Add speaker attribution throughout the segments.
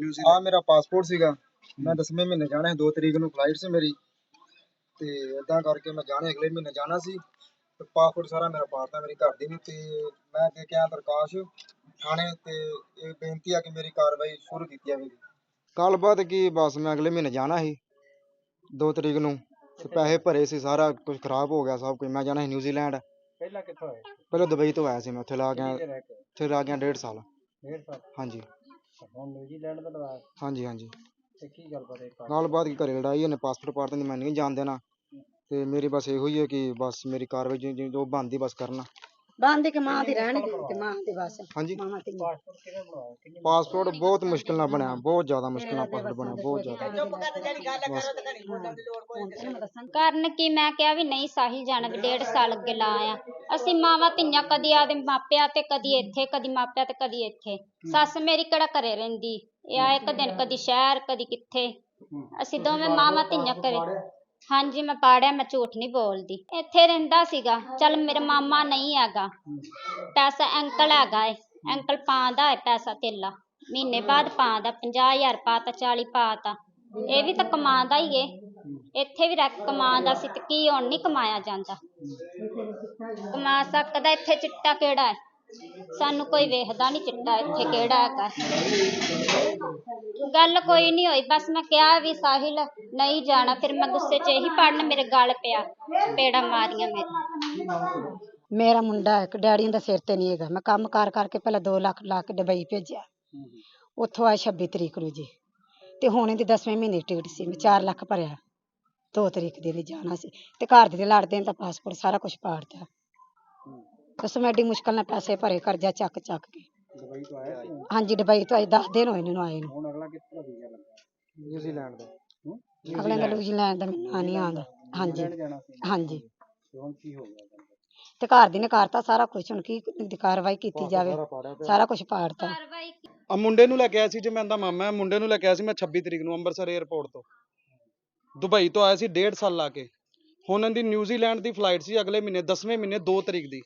Speaker 1: New Zealand
Speaker 2: ਆ ਮੇਰਾ passport ਸੀਗਾ। ਮੈਂ 10ਵੇਂ ਮਹੀਨੇ ਜਾਣਾ ਸੀ 2 ਤਰੀਕ ਨੂੰ ਫਲਾਈਟ ਸੀ ਮੇਰੀ। ਤੇ ਇਦਾਂ ਕਰਕੇ ਮੈਂ ਜਾਣਾ ਅਗਲੇ ਮਹੀਨੇ ਜਾਣਾ ਸੀ। ਤੇ ਪਾਸਪੋਰਟ ਸਾਰਾ ਮੇਰਾ ਪਾਤਾ ਮੇਰੀ ਘਰ ਦੀ ਨੂੰ। ਤੇ ਮੈਂ ਅੱਗੇ ਕਿਹਾ ਪ੍ਰਕਾਸ਼ ਥਾਣੇ ਤੇ ਇਹ ਬੇਨਤੀ ਆ ਕਿ ਮੇਰੀ ਕਾਰਵਾਈ ਸ਼ੁਰੂ ਕੀਤੀ ਜਾਵੇ ਗੱਲਬਾਤ ਕੀ ਬਸ ਮੈਂ ਅਗਲੇ ਮਹੀਨੇ ਜਾਣਾ ਸੀ 2 ਤਰੀਕ ਨੂੰ। ਤੇ ਪੈਸੇ ਭਰੇ ਸੀ ਸਾਰਾ ਕੁਝ ਖਰਾਬ ਹੋ ਗਿਆ ਸਭ ਕੁਝ। ਮੈਂ ਜਾਣਾ ਸੀ ਨਿਊਜ਼ੀਲੈਂਡ
Speaker 1: ਪਹਿਲਾਂ ਕਿੱਥੋਂ ਆਏ?
Speaker 2: ਪਹਿਲਾਂ ਦੁਬਈ ਤੋਂ ਆਇਆ ਸੀ ਮੈਂ ਉੱਥੇ ਲਾ ਗਿਆ ਉੱਥੇ ਲਾ ਗਿਆ ਡੇਢ ਸਾਲ।
Speaker 1: ਡੇਢ ਸਾਲ?
Speaker 2: ਹਾਂਜੀ।
Speaker 1: ਹੁਣ ਨਿਊਜ਼ੀਲੈਂਡ ਦਾ ਲਵਾਇਆ
Speaker 2: ਹਾਂਜੀ ਹਾਂਜੀ।
Speaker 1: ਤੇ ਕੀ ਗੱਲ ਬਾਤ ਹੈ?
Speaker 2: ਗੱਲਬਾਤ ਕੀ ਘਰੇ ਲੜਾਈ ਉਹਨੇ ਪਾਸਪੋਰਟ ਪਾੜ ਦਿੰਦੀ ਮੈਂ ਨਹੀਂ ਜਾਣ ਦੇਣਾ। ਤੇ ਮੇਰੀ ਬਸ ਇਹੋ ਹੀ ਹੈ ਕਿ ਬਸ ਮੇਰੀ ਕਾਰਵਾਈ ਜੋ- ਜੋ ਜੋ ਬਣਦੀ ਬਸ ਕਰਨਾ।
Speaker 3: ਬੰਦ ਕੇ ਮਾਂ ਦੀ ਰਹਿਣਗੇ ਤੇ ਮਾਂ ਦੀ ਬਸ।
Speaker 2: ਹਾਂਜੀ।
Speaker 3: ਮਾਂ ਦੀ
Speaker 1: ਪਾਸਪੋਰਟ
Speaker 2: ਬਹੁਤ ਮੁਸ਼ਕਿਲ ਨਾਲ ਬਣਿਆ ਬਹੁਤ ਜ਼ਿਆਦਾ ਮੁਸ਼ਕਿਲ ਨਾਲ ਪਾਸਪੋਰਟ ਬਣਿਆ ਬਹੁਤ ਜ਼ਿਆਦਾ।
Speaker 4: ਕਾਰਨ ਕੀ ਮੈਂ ਕਿਹਾ ਵੀ ਨਹੀਂ ਸਾਹਿਲ ਜਾਣਾ ਵੀ ਡੇਢ ਸਾਲ ਅੱਗੇ ਲਾ ਆ ਅਸੀਂ ਮਾਵਾਂ ਧੀਆਂ ਕਦੀ ਆਦੇ ਮਾਪਿਆਂ ਤੇ ਕਦੀ ਇੱਥੇ ਕਦੀ ਮਾਪਿਆਂ ਤੇ ਕਦੀ ਇੱਥੇ। ਸੱਸ ਮੇਰੀ ਕਿਹੜਾ ਘਰੇ ਰਹਿੰਦੀ? ਇਹ ਆ ਇੱਕ ਦਿਨ ਕਦੀ ਸ਼ਹਿਰ ਕਦੀ ਕਿੱਥੇ। ਅਸੀਂ ਦੋਵੇਂ ਮਾਵਾਂ ਧੀਆਂ ਘਰੇ। ਹਾਂਜੀ, ਮੈਂ ਪਾੜਿਆ, ਮੈਂ ਝੂਠ ਨਹੀਂ ਬੋਲਦੀ। ਇੱਥੇ ਰਹਿੰਦਾ ਸੀਗਾ। ਚੱਲ ਮੇਰਾ ਮਾਮਾ ਨਹੀਂ ਹੈਗਾ। ਪੈਸਾ ਅੰਕਲ ਹੈਗਾ ਏ। ਅੰਕਲ ਪਾਉਂਦਾ ਏ ਪੈਸਾ ਤੇਲਾ। ਮਹੀਨੇ ਬਾਅਦ ਪਾਉਂਦਾ 50000 ਪਾਤਾ 40 ਪਾਤਾ। ਇਹ ਵੀ ਤਾਂ ਕਮਾਉਂਦਾ ਹੀ ਏ। ਇੱਥੇ ਵੀ ਰੱਖ ਕਮਾਉਂਦਾ ਸੀ ਤੇ ਕੀ ਹੁਣ ਨਹੀਂ ਕਮਾਇਆ ਜਾਂਦਾ। ਕਮਾ ਸਕਦਾ ਇੱਥੇ ਚਿੱਟਾ ਕਿਹੜਾ ਹੈ ਸਾਨੂੰ ਕੋਈ ਵੇਖਦਾ ਨਹੀਂ ਚਿੱਟਾ ਇੱਥੇ ਕਿਹੜਾ ਹੈਗਾ। ਗੱਲ ਕੋਈ ਨਹੀਂ ਹੋਈ, ਬਸ ਮੈਂ ਕਿਹਾ ਵੀ ਸਾਹਿਲ ਨਹੀਂ ਜਾਣਾ, ਫਿਰ ਮੈਂ ਗੁੱਸੇ 'ਚ ਇਹੀ ਪੜਨ ਮੇਰੇ ਗਲ ਪਿਆ, ਪੇੜਾ ਮਾਰੀਆਂ ਮੇਰੇ।
Speaker 3: ਮੇਰਾ ਮੁੰਡਾ ਇੱਕ ਡੈਡੀ ਦਾ ਸਿਰ ਤੇ ਨਹੀਂ ਹੈਗਾ, ਮੈਂ ਕੰਮ ਕਾਰ ਕਰਕੇ ਪਹਿਲਾਂ 2 ਲੱਖ ਲਾ ਕੇ ਦੁਬਈ ਭੇਜਿਆ। ਉੱਥੋਂ ਆਏ 26 ਤਰੀਕ ਨੂੰ ਜੀ, ਤੇ ਹੁਣ ਇਹਦੀ 10ਵੇਂ ਮਹੀਨੇ ਦੀ ਟਿਕਟ ਸੀ, ਮੈਂ 4 ਲੱਖ ਭਰਿਆ। 2 ਤਰੀਕ ਦੇ ਲਈ ਜਾਣਾ ਸੀ, ਤੇ ਘਰ ਦੇ ਲੜਦੇ ਨੇ ਤਾਂ ਪਾਸਪੋਰਟ ਸਾਰਾ ਕੁਝ ਪਾੜਤਾ। ਦੱਸੋ ਮੈਂ ਐਡੀ ਮੁਸ਼ਕਲ ਨਾਲ ਪੈਸੇ ਭਰੇ ਕਰਜ਼ਾ ਚੱਕ ਚੱਕ ਕੇ।
Speaker 1: ਦੁਬਈ ਤੋਂ ਆਇਆ ਸੀ?
Speaker 3: ਹਾਂਜੀ ਦੁਬਈ ਤੋਂ ਅੱਜ 10 ਦਿਨ ਹੋਏ ਨੇ ਆਏ ਨੂੰ।
Speaker 1: ਹੁਣ ਅਗਲਾ ਕਿੱਥੋਂ ਵੀਜ਼ਾ ਲੱਗਾ
Speaker 2: ਨਿਊਜ਼ੀਲੈਂਡ ਦਾ।
Speaker 1: ਹੂੰ?
Speaker 3: ਅਗਲੇ ਦਾ ਨਿਊਜ਼ੀਲੈਂਡ ਦਾ ਮੈਨੂੰ ਨਹੀਂ ਆਉਂਦਾ ਹਾਂਜੀ
Speaker 1: ਨਿਊਜ਼ੀਲੈਂਡ ਜਾਣਾ ਸੀ।
Speaker 3: ਹਾਂਜੀ।
Speaker 1: ਤੇ ਹੁਣ ਕੀ ਹੋ ਗਿਆ ਤੁਹਾਨੂੰ?
Speaker 3: ਤੇ ਘਰ ਦੀ ਨੇ ਕਰਤਾ ਸਾਰਾ ਕੁਝ ਹੁਣ ਕੀ ਦੀ ਕਾਰਵਾਈ ਕੀਤੀ ਜਾਵੇ?
Speaker 2: ਸਾਰਾ ਪਾੜਿਆ ਪਿਆ।
Speaker 3: ਸਾਰਾ ਕੁਝ ਪਾੜਤਾ।
Speaker 5: ਆ ਮੁੰਡੇ ਨੂੰ ਲੈ ਕੇ ਆਇਆ ਸੀ ਜੇ ਮੈਂ ਦਾ ਮਾਮਾ ਹੈ ਮੁੰਡੇ ਨੂੰ ਲੈ ਕੇ ਆਇਆ ਸੀ ਮੈਂ 26 ਤਰੀਕ ਨੂੰ ਅੰਮ੍ਰਿਤਸਰ 에ਅਰਪੋਰਟ ਤੋਂ। ਦੁਬਈ ਤੋਂ ਆਇਆ ਸੀ ਡੇਢ ਸਾਲ ਲਾ ਕੇ। ਹੁਣ ਇਹਦੀ ਨਿਊਜ਼ੀਲੈਂਡ ਦੀ ਫਲਾਈਟ ਸੀ ਅਗਲੇ ਮਹੀਨੇ 10ਵੇਂ ਮਹੀਨੇ 2 ਤਰੀਕ ਦੀ।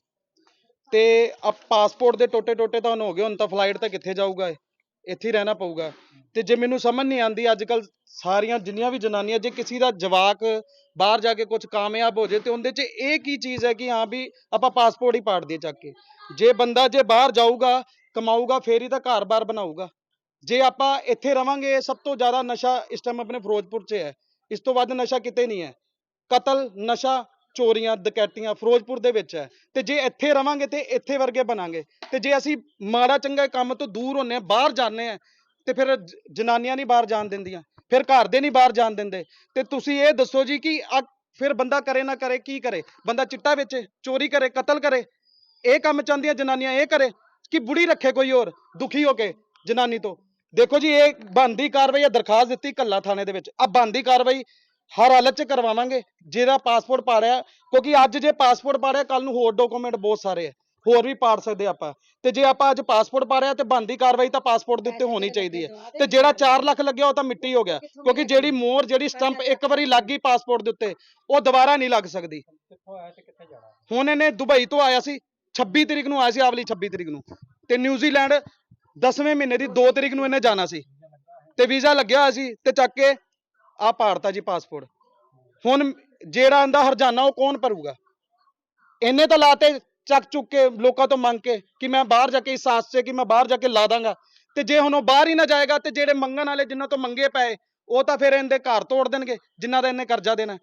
Speaker 5: ਤੇ ਆ ਪਾਸਪੋਰਟ ਦੇ ਟੋਟੇ ਟੋਟੇ ਤਾਂ ਹੁਣ ਹੋ ਗਏ, ਹੁਣ ਤਾਂ ਫਲਾਈਟ ਤਾਂ ਕਿੱਥੇ ਜਾਊਗਾ ਇਹ? ਇੱਥੇ ਹੀ ਰਹਿਣਾ ਪਊਗਾ। ਤੇ ਜੇ ਮੈਨੂੰ ਸਮਝ ਨਹੀਂ ਆਂਦੀ ਅੱਜ ਕੱਲ ਸਾਰੀਆਂ ਜਿੰਨੀਆਂ ਵੀ ਜਨਾਨੀਆਂ, ਜੇ ਕਿਸੇ ਦਾ ਜਵਾਕ ਬਾਹਰ ਜਾ ਕੇ ਕੁਝ ਕਾਮਯਾਬ ਹੋ ਜੇ, ਤੇ ਉਹਦੇ 'ਚ ਇਹ ਕੀ ਚੀਜ਼ ਹੈ ਕਿ ਹਾਂ ਵੀ ਆਪਾਂ ਪਾਸਪੋਰਟ ਹੀ ਪਾੜ ਦਈਏ ਚੱਕ ਕੇ। ਜੇ ਬੰਦਾ ਜੇ ਬਾਹਰ ਜਾਊਗਾ, ਕਮਾਊਗਾ, ਫੇਰ ਹੀ ਤਾਂ ਘਰ-ਬਾਰ ਬਣਾਊਗਾ। ਜੇ ਆਪਾਂ ਇੱਥੇ ਰਵਾਂਗੇ ਸਭ ਤੋਂ ਜ਼ਿਆਦਾ ਨਸ਼ਾ ਇਸ ਟਾਈਮ ਆਪਣੇ ਫਿਰੋਜ਼ਪੁਰ 'ਚ ਹੈ। ਇਸ ਤੋਂ ਵੱਧ ਨਸ਼ਾ ਕਿਤੇ ਨਹੀਂ ਹੈ। ਕਤਲ, ਨਸ਼ਾ ਚੋਰੀਆਂ, ਡਕੈਤੀਆਂ ਫਿਰੋਜ਼ਪੁਰ ਦੇ ਵਿੱਚ ਹੈ। ਤੇ ਜੇ ਇੱਥੇ ਰਵਾਂਗੇ ਤੇ ਇੱਥੇ ਵਰਗੇ ਬਣਾਂਗੇ। ਤੇ ਜੇ ਅਸੀਂ ਮਾੜਾ ਚੰਗਾ ਕੰਮ ਤੋਂ ਦੂਰ ਹੁੰਨੇ ਆ ਬਾਹਰ ਜਾਂਦੇ ਆ ਤੇ ਫਿਰ ਜਨਾਨੀਆਂ ਨਹੀਂ ਬਾਹਰ ਜਾਣ ਦਿੰਦੀਆਂ, ਫਿਰ ਘਰ ਦੇ ਨਹੀਂ ਬਾਹਰ ਜਾਣ ਦਿੰਦੇ। ਤੇ ਤੁਸੀਂ ਇਹ ਦੱਸੋ ਜੀ ਕਿ ਫਿਰ ਬੰਦਾ ਕਰੇ ਨਾ ਕਰੇ, ਕੀ ਕਰੇ? ਬੰਦਾ ਚਿੱਟਾ ਵੇਚੇ, ਚੋਰੀ ਕਰੇ, ਕਤਲ ਕਰੇ, ਇਹ ਕੰਮ ਚਾਹੁੰਦੀਆਂ ਜਨਾਨੀਆਂ ਇਹ ਕਰੇ ਕਿ ਬੁੜੀ ਰੱਖੇ ਕੋਈ ਹੋਰ, ਦੁਖੀ ਹੋ ਕੇ ਜਨਾਨੀ ਤੋਂ। ਦੇਖੋ ਜੀ, ਇਹ ਬੰਦੀ ਕਾਰਵਾਈ ਆ ਦਰਖਾਸਤ ਦਿੱਤੀ ਕੱਲਾ ਥਾਣੇ ਦੇ ਵਿੱਚ। ਆ ਬੰਦੀ ਕਾਰਵਾਈ ਹਰ ਹਾਲਤ 'ਚ ਕਰਵਾਵਾਂਗੇ ਜਿਹਦਾ ਪਾਸਪੋਰਟ ਪਾੜਿਆ ਕਿਉਂਕਿ ਅੱਜ ਜੇ ਪਾਸਪੋਰਟ ਪਾੜਿਆ ਕੱਲ ਨੂੰ ਹੋਰ ਡਾਕੂਮੈਂਟ ਬਹੁਤ ਸਾਰੇ ਆ ਹੋਰ ਵੀ ਪਾੜ ਸਕਦੇ ਆਪਾਂ। ਤੇ ਜੇ ਆਪਾਂ ਅੱਜ ਪਾਸਪੋਰਟ ਪਾੜਿਆ ਤੇ ਬੰਦੀ ਕਾਰਵਾਈ ਤਾਂ ਪਾਸਪੋਰਟ ਦੇ ਉੱਤੇ ਹੋਣੀ ਚਾਹੀਦੀ ਹੈ। ਤੇ ਜਿਹੜਾ 4 ਲੱਖ ਲੱਗਿਆ ਉਹ ਤਾਂ ਮਿੱਟੀ ਹੋ ਗਿਆ ਕਿਉਂਕਿ ਜਿਹੜੀ ਮੋਹਰ ਜਿਹੜੀ ਸਟੰਪ ਇੱਕ ਵਾਰੀ ਲੱਗ ਗਈ ਪਾਸਪੋਰਟ ਦੇ ਉੱਤੇ ਉਹ ਦੁਬਾਰਾ ਨਹੀਂ ਲੱਗ ਸਕਦੀ। ਹੁਣ ਇਹਨੇ ਦੁਬਈ ਤੋਂ ਆਇਆ ਸੀ 26 ਤਰੀਕ ਨੂੰ ਆਇਆ ਸੀ ਆਵਲੀ 26 ਤਰੀਕ ਨੂੰ। ਤੇ ਨਿਊਜ਼ੀਲੈਂਡ 10ਵੇਂ ਮਹੀਨੇ ਦੀ 2 ਤਰੀਕ ਨੂੰ ਇਹਨੇ ਜਾਣਾ ਸੀ। ਤੇ ਵੀਜ਼ਾ ਲੱਗਿਆ ਹੋਇਆ ਸੀ ਤੇ ਚੱਕ ਕੇ ਆ ਪਾੜਤਾ ਜੀ ਪਾਸਪੋਰਟ ਹੁਣ ਜਿਹੜਾ ਇਹਦਾ ਹਰਜਾਨਾ ਉਹ ਕੌਣ ਭਰੂਗਾ? ਇਹਨੇ ਤਾਂ ਲਾਤੇ ਚੱਕ ਚੁੱਕ ਕੇ ਲੋਕਾਂ ਤੋਂ ਮੰਗ ਕੇ ਕਿ ਮੈਂ ਬਾਹਰ ਜਾ ਕੇ ਇਸ ਆਸ 'ਚ ਕਿ ਮੈਂ ਬਾਹਰ ਜਾ ਕੇ ਲਾ ਦਾਂਗਾ। ਤੇ ਜੇ ਹੁਣ ਉਹ ਬਾਹਰ ਹੀ ਨਾ ਜਾਏਗਾ ਤੇ ਜਿਹੜੇ ਮੰਗਣ ਵਾਲੇ ਜਿਨ੍ਹਾਂ ਤੋਂ ਮੰਗੇ ਪਏ, ਉਹ ਤਾਂ ਫਿਰ ਇਹਦੇ ਘਰ ਤੋੜ ਦੇਣਗੇ, ਜਿਨ੍ਹਾਂ ਦਾ ਇਹਨੇ ਕਰਜ਼ਾ ਦੇਣਾ।